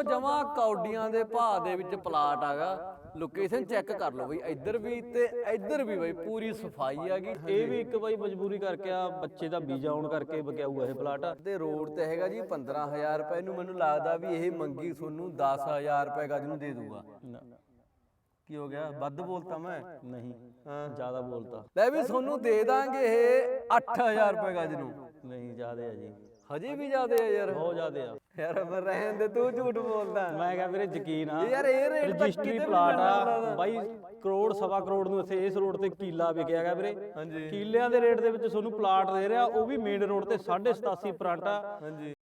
ਮਿੱਤਰੋ ਜਮਾ ਕੌਡੀਆਂ ਦੇ ਭਾਅ ਦੇ ਵਿੱਚ ਪਲਾਟ ਆਗਾ। ਲੋਕੇਸ਼ਨ ਚੈੱਕ ਕਰ ਲਓ ਬਈ ਇੱਧਰ ਵੀ ਤੇ ਇੱਧਰ ਵੀ ਬਈ ਪੂਰੀ ਸਫ਼ਾਈ ਆਗੀ। ਇਹ ਵੀ ਇੱਕ ਬਾਈ ਮਜਬੂਰੀ ਕਰਕੇ ਆ ਬੱਚੇ ਦਾ ਵੀਜ਼ਾ ਆਉਣ ਕਰਕੇ ਬਕਿਆਊ ਇਹ ਪਲਾਟ। ਤੇ ਰੋਡ ਤੇ ਹੈਗਾ ਜੀ 15000 ਰੁਪਏ। ਨੂੰ ਮੈਨੂੰ ਲੱਗਦਾ ਵੀ ਇਹ ਮੰਗੀ ਤੁਹਾਨੂੰ 10000 ਰੁਪਏ ਗੱਜ ਨੂੰ ਦੇ ਦੂਗਾ ਕੀ ਹੋ ਗਿਆ? ਵੱਧ ਬੋਲਤਾ ਮੈਂ? ਨਹੀਂ ਜ਼ਿਆਦਾ ਬੋਲਤਾ। ਲੈ ਵੀ ਤੁਹਾਨੂੰ ਦੇ ਦਾਂਗੇ ਇਹ 8000 ਰੁਪਏ ਗੱਜ ਨੂੰ। ਨਹੀਂ ਜ਼ਿਆਦਾ ਆ ਜੀ। ਹਜੇ ਵੀ ਜ਼ਿਆਦੇ ਆ ਯਾਰ। ਬਹੁਤ ਜ਼ਿਆਦਾ ਆ। ਯਾਰ ਮੈਂ ਰਹਿਣ ਦੇ ਤੂੰ ਝੂਠ ਬੋਲਦਾ। ਮੈਂ ਕਿਹਾ ਵੀਰੇ ਯਕੀਨ ਆ। ਯਾਰ ਇਹ ਰੇਟ ਤਾਂ ਰਜਿਸਟਰੀ ਕਿਤੇ ਵੀ ਪਲਾਟ ਆ। ਬਾਈ ਕਰੋੜ ਸਵਾ ਕਰੋੜ ਨੂੰ ਇੱਥੇ ਇਸ ਰੋਡ ਤੇ ਕੀਲਾ ਵਿਕਿਆ ਹੈਗਾ ਵੀਰੇ। ਹਾਂਜੀ। ਕੀਲਿਆਂ ਦੇ ਰੇਟ ਦੇ ਵਿੱਚ ਤੁਹਾਨੂੰ ਪਲਾਟ ਦੇ ਰਿਹਾ ਉਹ ਵੀ ਮੇਨ ਰੋਡ ਤੇ 87.5 ਪਰਾਂਟਾ ਹਾਂਜੀ।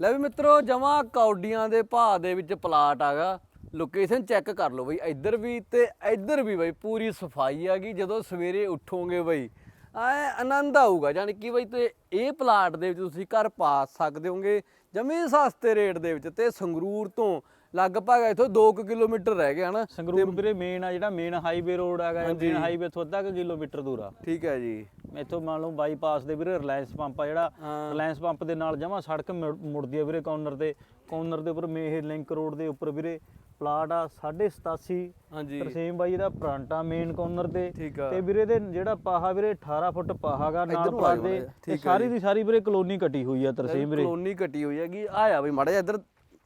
ਲੈ ਵੀ ਮਿੱਤਰੋ ਜਮਾ ਕੌਡੀਆਂ ਦੇ ਭਾਅ ਦੇ ਵਿੱਚ ਪਲਾਟ ਆਗਾ। ਲੋਕੇਸ਼ਨ ਚੈੱਕ ਕਰ ਲਓ ਬਈ ਇੱਧਰ ਵੀ ਤੇ ਇੱਧਰ ਵੀ ਬਈ ਪੂਰੀ ਸਫ਼ਾਈ ਆਗੀ ਜਦੋਂ ਸਵੇਰੇ ਉੱਠੋਗੇ ਬਈ ਐ ਆਨੰਦ ਆਊਗਾ ਯਾਨੀ ਕਿ ਬਈ ਤੇ ਇਹ ਪਲਾਟ ਦੇ ਵਿੱਚ ਤੁਸੀਂ ਘਰ ਪਾ ਸਕਦੇ ਹੋਗੇ ਜਮੀ ਸਸਤੇ ਰੇਟ ਦੇ ਵਿੱਚ ਤੇ ਸੰਗਰੂਰ ਤੋਂ ਲਗਭਗ ਇੱਥੋਂ 2 ਕਿਲੋਮੀਟਰ ਰਹਿ ਗਿਆ ਹਨਾ? ਸੰਗਰੂਰ ਵੀਰੇ ਮੇਨ ਆ ਜਿਹੜਾ ਮੇਨ ਹਾਈਵੇ ਰੋਡ ਹੈਗਾ ਮੇਨ ਹਾਈਵੇ ਤੋਂ ਅੱਧਾ ਕੁ ਕਿਲੋਮੀਟਰ ਦੂਰ ਆ। ਠੀਕ ਹੈ ਜੀ। ਇੱਥੋਂ ਮੰਨ ਲਓ ਬਾਈਪਾਸ ਦੇ ਵੀਰੇ ਰਿਲਾਇੰਸ ਪੰਪ ਆ ਜਿਹੜਾ। ਰਿਲਾਇੰਸ ਪੰਪ ਦੇ ਨਾਲ ਜਮਾ ਸੜਕ ਮੁੜ- ਮੁੜਦੀ ਆ ਵੀਰੇ ਕਾਰਨਰ ਤੇ। ਕਾਰਨਰ ਦੇ ਉੱਪਰ ਮੇਹ ਲਿੰਕ ਰੋਡ ਦੇ ਉੱਪਰ ਵੀਰੇ ਪਲਾਟ ਆ 87 ਹਾਂਜੀ। ਤਰਸੇਮ ਬਾਈ ਇਹਦਾ ਫਰੰਟਾ ਮੇਨ ਕਾਰਨਰ ਤੇ। ਠੀਕ ਆ। ਤੇ ਵੀਰੇ ਦੇ ਜਿਹੜਾ ਪਾਹਾ ਵੀਰੇ 18 ਫੁੱਟ ਪਾਹਾਗਾ ਨਾਲ ਇੱਧਰ ਪਲਾਟ ਦੇ। ਤੇ ਠੀਕ ਆ ਸਾਰੀ ਦੀ ਸਾਰੀ ਵੀਰੇ ਕਲੋਨੀ ਕੱਟੀ ਹੋਈ ਆ ਤਰਸੇਮ ਵੀਰੇ। ਕਲੋਨੀ ਕੱਟੀ ਹੋਈ ਹੈਗੀ। ਆਇਆ ਬਈ ਮਾੜਾ ਜਿਹਾ ਇੱਧਰ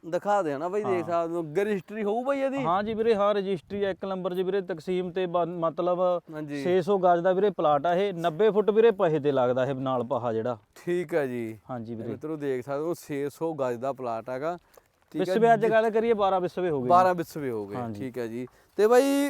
ਦਿਖਾ ਦੇ ਹਨਾ ਬਈ ਦੇਖ ਸਕਦੇ ਹੋ। ਅੱਗੇ ਰਜਿਸਟਰੀ ਹੋਊ ਬਈ ਇਹਦੀ? ਹਾਂ ਜੀ ਵੀਰੇ ਹਾਂ ਰਜਿਸਟਰੀ ਆ। ਇੱਕ ਨੰਬਰ 'ਚ ਵੀਰੇ ਤਕਸੀਮ ਤੇ ਬਨ- ਮਤਲਬ ਹਾਂਜੀ। 600 ਗਜ ਦਾ ਵੀਰੇ ਪਲਾਟ ਆ ਇਹ। 90 ਫੁੱਟ ਵੀਰੇ ਪਹੇ ਤੇ ਲੱਗਦਾ ਇਹ ਨਾਲ ਪਾਹਾ ਜਿਹੜਾ। ਠੀਕ ਹੈ ਜੀ। ਹਾਂਜੀ ਵੀਰੇ। ਮਿੱਤਰੋ ਦੇਖ ਸਕਦੇ ਹੋ 600 ਗਜ ਦਾ ਪਲਾਟ ਹੈਗਾ। ਠੀਕ ਹੈ ਵਿਸਵੇ ਅੱਜ ਗੱਲ ਕਰੀਏ 12 ਵਿਸਵੇ ਹੋ ਗਏ। 12 ਵਿਸਵੇ ਹੋ ਗਏ। ਠੀਕ ਹੈ ਜੀ। ਤੇ ਬਈ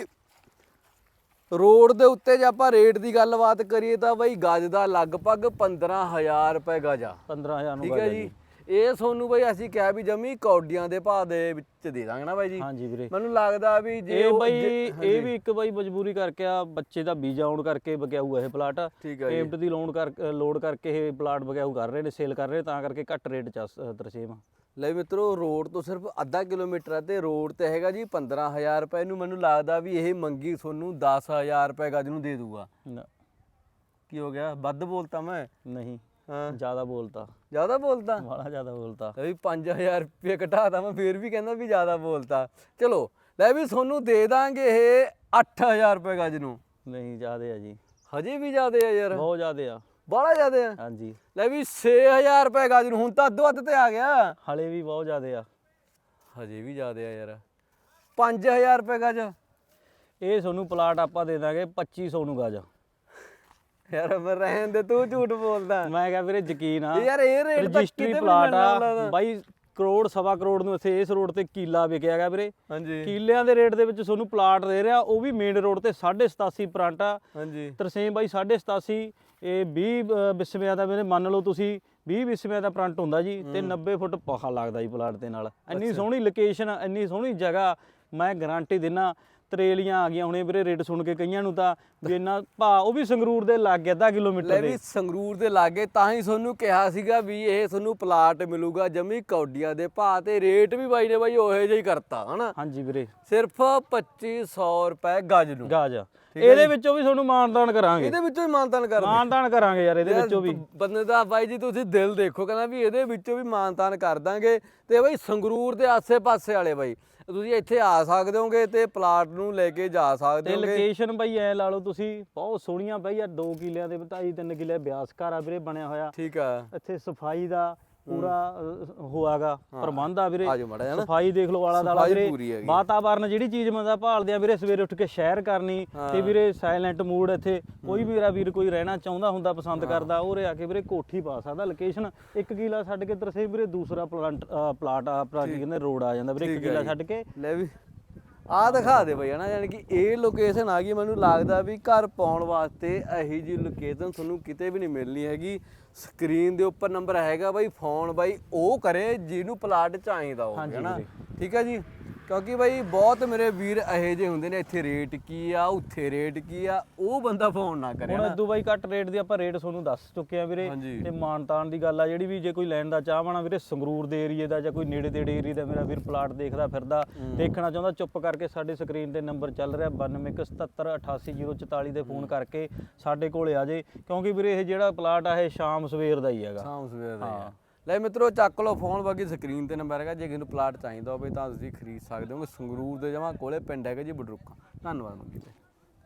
ਰੋਡ ਦੇ ਉੱਤੇ ਜੇ ਆਪਾਂ ਰੇਟ ਦੀ ਗੱਲਬਾਤ ਕਰੀਏ ਤਾਂ ਬਈ ਗਜ ਦਾ ਲਗਭਗ 15000 ਰੁਪਏ ਗਜ ਆ। 15000 ਨੂੰ ਠੀਕ ਹੈ ਜੀ। ਇਹ ਤੁਹਾਨੂੰ ਬਈ ਅਸੀਂ ਕਿਹਾ ਵੀ ਜਮੀ ਕੌਡੀਆਂ ਦੇ ਭਾਅ ਦੇ ਵਿੱਚ ਦੇ ਦਾਂਗੇ ਨਾ ਬਾਈ ਜੀ। ਹਾਂਜੀ ਵੀਰੇ। ਮੈਨੂੰ ਲੱਗਦਾ ਵੀ ਜੇ ਇਹ ਬਈ ਇਹ ਵੀ ਇੱਕ ਬਈ ਮਜਬੂਰੀ ਕਰਕੇ ਆ ਬੱਚੇ ਦਾ ਵੀਜ਼ਾ ਆਉਣ ਕਰਕੇ ਬਕਿਆਊ ਇਹ ਪਲਾਟ। ਪੇਮੈਂਟ ਦੀ ਲੋਨ ਕਰ ਲੋਡ ਕਰਕੇ ਇਹ ਪਲਾਟ ਬਕਿਆਊ ਕਰ ਰਹੇ ਨੇ ਸੇਲ ਕਰ ਰਹੇ ਤਾਂ ਕਰਕੇ ਘੱਟ ਰੇਟ ਚ ਤਰਸੇਮ ਲੈ ਮਿੱਤਰੋ ਰੋਡ ਤੋਂ ਸਿਰਫ ਅੱਧਾ ਕਿਲੋਮੀਟਰ ਹੈ ਤੇ ਰੋਡ ਤੇ ਹੈਗਾ ਜੀ 15000 ਰੁਪਏ। ਨੂੰ ਮੈਨੂੰ ਲੱਗਦਾ ਵੀ ਇਹ ਮੰਗੀ ਤੁਹਾਨੂੰ 10000 ਰੁਪਏ ਗਜ ਨੂੰ ਦੇ ਦੂਗਾ ਨ- ਕੀ ਹੋ ਗਿਆ? ਵੱਧ ਬੋਲਤਾ ਮੈਂ? ਨਹੀਂ। ਹਾਂ। ਜ਼ਿਆਦਾ ਬੋਲਤਾ। ਜ਼ਿਆਦਾ ਬੋਲਤਾ? ਬੜਾ ਜ਼ਿਆਦਾ ਬੋਲਤਾ। ਵੀ 5000 ਰੁਪਏ ਘਟਾਤਾ ਮੈਂ ਫੇਰ ਵੀ ਕਹਿੰਦਾ ਵੀ ਜ਼ਿਆਦਾ ਬੋਲਤਾ। ਚਲੋ ਲੈ ਵੀ ਤੁਹਾਨੂੰ ਦੇ ਦਾਂਗੇ ਇਹ 8000 ਰੁਪਏ ਗਜ ਨੂੰ ਨਹੀਂ ਜ਼ਿਆਦੇ ਆ ਜੀ। ਹਜੇ ਵੀ ਜ਼ਿਆਦੇ ਆ ਯਾਰ। ਬਹੁਤ ਜ਼ਿਆਦੇ ਆ। ਬੜਾ ਜ਼ਿਆਦੇ ਆ। ਹਾਂਜੀ। ਲੈ ਵੀ 6000 ਰੁਪਏ ਗਜ ਨੂੰ ਹੁਣ ਤਾਂ ਅੱਧੋ ਅੱਧ ਤੇ ਆ ਗਿਆ। ਹਲੇ ਵੀ ਬਹੁਤ ਜ਼ਿਆਦੇ ਆ। ਹਜੇ ਵੀ ਜ਼ਿਆਦੇ ਆ ਯਾਰ। 5000 ਰੁਪਏ ਗਜ ਇਹ ਤੁਹਾਨੂੰ ਪਲਾਟ ਆਪਾਂ ਦੇ ਦਾਂਗੇ 2500 ਨੂੰ ਗਜ ਯਾਰ ਮੈਂ ਰਹਿਣ ਦੇ ਤੂੰ ਝੂਠ ਬੋਲਦਾ। ਮੈਂ ਕਿਹਾ ਵੀਰੇ ਯਕੀਨ ਆ। ਯਾਰ ਇਹ ਰੇਟ ਤਾਂ ਕਿਤੇ ਪਲਾਟ ਆ। ਬਾਈ ਕਰੋੜ ਸਵਾ ਕਰੋੜ ਨੂੰ ਇੱਥੇ ਇਸ ਰੋਡ ਤੇ ਕੀਲਾ ਵਿਕਿਆ ਹੈਗਾ ਵੀਰੇ। ਹਾਂਜੀ। ਕੀਲਿਆਂ ਦੇ ਰੇਟ ਦੇ ਵਿੱਚ ਤੁਹਾਨੂੰ ਪਲਾਟ ਦੇ ਰਿਹਾ ਉਹ ਵੀ ਮੇਨ ਰੋਡ ਤੇ 87 ਪਰਾਂਟਾ ਹਾਂਜੀ। ਤਰਸੇਮ ਬਾਈ 87 ਇਹ 20 ਅ, ਵਿਸਵਿਆਂ ਦਾ ਮੇਰੇ ਮੰਨ ਲਓ ਤੁਸੀਂ 20 ਵਿਸਵਿਆਂ ਦਾ ਪ੍ਰੰਟ ਹੁੰਦਾ ਜੀ ਤੇ 90 ਫੁੱਟ ਪਹਾ ਲੱਗਦਾ ਜੀ ਪਲਾਟ ਦੇ ਨਾਲ। ਇੰਨੀ ਸੋਹਣੀ ਲੋਕੇਸ਼ਨ ਇੰਨੀ ਸੋਹਣੀ ਜਗ੍ਹਾ ਮੈਂ ਗਾਰੰਟੀ ਦਿੰਨਾ ਤਰੇਲੀਆਂ ਆ ਗਈਆਂ ਹੁਣੇ ਵੀਰੇ ਰੇਟ ਸੁਣ ਕੇ ਕਈਆਂ ਨੂੰ ਤਾਂ ਵੀ ਇੰਨਾ ਭਾ ਉਹ ਵੀ ਸੰਗਰੂਰ ਦੇ ਲਾਗੇ ਅੱਧਾ ਲੈ ਕਿਲੋਮੀਟਰ ਵੀ ਦੇ ਸੰਗਰੂਰ ਦੇ ਲਾਗੇ ਤਾਂ ਹੀ ਤੁਹਾਨੂੰ ਕਿਹਾ ਸੀਗਾ ਵੀ ਇਹ ਤੁਹਾਨੂੰ ਪਲਾਟ ਮਿਲੂਗਾ ਜਮੀ ਕੌਡੀਆਂ ਦੇ ਭਾਅ ਤੇ ਰੇਟ ਵੀ ਬਾਈ ਨੇ ਬਾਈ ਉਹੇ ਜਿਹਾ ਹੀ ਕਰਤਾ ਹਨਾ? ਹਾਂਜੀ ਵੀਰੇ। ਸਿਰਫ 2500 ਰੁਪਏ ਗਜ ਨੂੰ। ਗਾਜ। ਇਹਦੇ ਵਿੱਚੋਂ ਵੀ ਤੁਹਾਨੂੰ ਮਾਨਦਾਨ ਕਰਾਂਗੇ। ਇਹਦੇ ਵਿੱਚੋਂ ਹੀ ਮਾਨਤਾਨ ਕਰਦੇ। ਮਾਨਦਾਨ ਕਰਾਂਗੇ ਯਾਰ ਇਹਦੇ ਵਿੱਚੋਂ ਵੀ। ਬੰਦੇ ਦਾ ਬਾਈ ਜੀ ਤੁਸੀਂ ਦਿਲ ਦੇਖੋ ਕਹਿੰਦਾ ਵੀ ਇਹਦੇ ਵਿੱਚੋਂ ਵੀ ਮਾਨਤਾਨ ਕਰ ਦਾਂਗੇ। ਤੇ ਬਾਈ ਸੰਗਰੂਰ ਦੇ ਆਸੇ-ਪਾਸੇ ਵਾਲੇ ਬਾਈ ਤੁਸੀਂ ਇੱਥੇ ਆ ਸਕਦੇ ਹੋਗੇ ਤੇ ਪਲਾਟ ਨੂੰ ਲੈ ਕੇ ਜਾ ਸਕਦੇ ਤੇ ਹੋਗੇ। ਲੋਕੇਸ਼ਨ ਬਈ ਐ ਲਾ ਲਓ ਤੁਸੀਂ ਬਹੁਤ ਸੋਹਣੀਆਂ ਬਈ ਆ 2 ਕਿੱਲਿਆਂ ਦੇ 2.5 3 ਕਿੱਲੇ ਬਿਆਸ ਘਰ ਆ ਵੀਰੇ ਬਣਿਆ ਹੋਇਆ। ਠੀਕ ਆ। ਇੱਥੇ ਸਫ਼ਾਈ ਦਾ ਪੂਰਾ ਹੋਆਗਾ ਪ੍ਰਬੰਧ ਆ ਵੀਰੇ। ਸਫ਼ਾਈ ਦੇਖ ਲਓ ਆਲਾ ਦਾਲਾ ਵੀਰੇ। ਵਾਤਾਵਰਨ ਜਿਹੜੀ ਚੀਜ਼ ਮੰਦਾ ਭਾਲਦੇ ਆ ਵੀਰੇ ਸਵੇਰੇ ਉੱਠ ਕੇ ਸ਼ਹਿਰ ਕਰਨੀ ਤੇ ਵੀਰੇ ਸਾਇਲੈਂਟ ਮੂਡ ਇੱਥੇ। ਕੋਈ ਵੀ ਮੇਰਾ ਵੀਰ ਕੋਈ ਰਹਿਣਾ ਚਾਹੁੰਦਾ ਹੁੰਦਾ ਪਸੰਦ ਕਰਦਾ ਉਹ ਆ ਕੇ ਵੀਰੇ ਕੋਠੀ ਪਾ ਸਕਦਾ ਲੋਕੇਸ਼ਨ ਇੱਕ ਕਿਲਾ ਛੱਡ ਕੇ ਤਰਸੇ ਵੀਰੇ ਦੂਸਰਾ ਪਲਾਂਟ ਪਲਾਟ ਆਪਣਾ ਕੀ ਕਹਿੰਦੇ ਰੋਡ ਆ ਜਾਂਦਾ ਵੀਰੇ ਇੱਕ ਠੀਕ ਹੈ ਕਿਲਾ ਜੀ। ਛੱਡ ਕੇ। ਲੈ ਵੀ। ਆ ਦਿਖਾ ਦੇ ਬਈ ਹਨਾ ਯਾਨੀ ਕਿ ਇਹ ਲੋਕੇਸ਼ਨ ਆ ਗਈ। ਮੈਨੂੰ ਲੱਗਦਾ ਵੀ ਘਰ ਪਾਉਣ ਵਾਸਤੇ ਇਹੀ ਜੀ ਲੋਕੇਸ਼ਨ ਤੁਹਾਨੂੰ ਕਿਤੇ ਵੀ ਨਹੀਂ ਮਿਲਣੀ ਹੈਗੀ। ਸਕਰੀਨ ਦੇ ਉੱਪਰ ਨੰਬਰ ਹੈਗਾ ਬਾਈ ਫੋਨ ਬਾਈ ਉਹ ਕਰੇ ਜਿਹਨੂੰ ਪਲਾਟ ਚਾਹੀਦਾ ਹੋਵੇ ਹਨਾ। ਠੀਕ ਹੈ ਜੀ? ਕਿਉਂਕਿ ਬਾਈ ਬਹੁਤ ਮੇਰੇ ਵੀਰ ਇਹੋ ਜਿਹੇ ਹੁੰਦੇ ਨੇ ਇੱਥੇ ਰੇਟ ਕੀ ਆ ਉੱਥੇ ਰੇਟ ਕੀ ਆ ਉਹ ਬੰਦਾ ਫੋਨ ਨਾ ਕਰੇ ਹੁਣ ਇਦੋਂ ਬਾਈ ਘੱਟ ਰੇਟ ਦੀ ਆਪਾਂ ਰੇਟ ਤੁਹਾਨੂੰ ਦੱਸ ਚੁੱਕੇ ਆ ਵੀਰੇ। ਹਾਂਜੀ। ਤੇ ਮਾਨਤਾਨ ਦੀ ਗੱਲ ਆ ਜਿਹੜੀ ਵੀ ਜੇ ਕੋਈ ਲੈਣ ਦਾ ਚਾਹਵਾਨਾ ਵੀਰੇ ਸੰਗਰੂਰ ਦੇ ਏਰੀਏ ਦਾ ਜਾਂ ਕੋਈ ਨੇੜੇ ਤੇੜੇ ਏਰੀਏ ਦਾ ਮੇਰਾ ਵੀਰ ਪਲਾਟ ਦੇਖਦਾ ਫਿਰਦਾ ਦੇਖਣਾ ਚਾਹੁੰਦਾ ਚੁੱਪ ਕਰਕੇ ਸਾਡੇ ਸਕਰੀਨ ਤੇ ਨੰਬਰ ਚੱਲ ਰਿਹਾ 9217788044 ਦੇ ਫੋਨ ਕਰਕੇ ਸਾਡੇ ਕੋਲੇ ਆ ਜੇ। ਕਿਉਂਕਿ ਵੀਰੇ ਇਹ ਜਿਹੜਾ ਪਲਾਟ ਆ ਇਹ ਸ਼ਾਮ ਸਵੇਰ ਦਾ ਹੀ ਹੈਗਾ। ਸ਼ਾਮ ਸਵੇਰ ਦਾ ਹੀ ਆ। ਲੈ ਮਿੱਤਰੋ, ਚੱਕ ਲਓ ਫੋਨ ਬਾਕੀ ਸਕਰੀਨ ਤੇ ਨੰਬਰ ਹੈਗਾ, ਜੇ ਕਿਸੇ ਨੂੰ ਪਲਾਟ ਚਾਹੀਦਾ ਹੋਵੇ ਤਾਂ ਤੁਸੀਂ ਖਰੀਦ ਸਕਦੇ ਹੋ ਸੰਗਰੂਰ ਦੇ ਜਮਾ ਕੋਲੇ ਪਿੰਡ ਹੈਗਾ ਜੀ ਬਡਰੁੱਕਾ ਧੰਨਵਾਦ ਮੰਗੀ ਤੇ।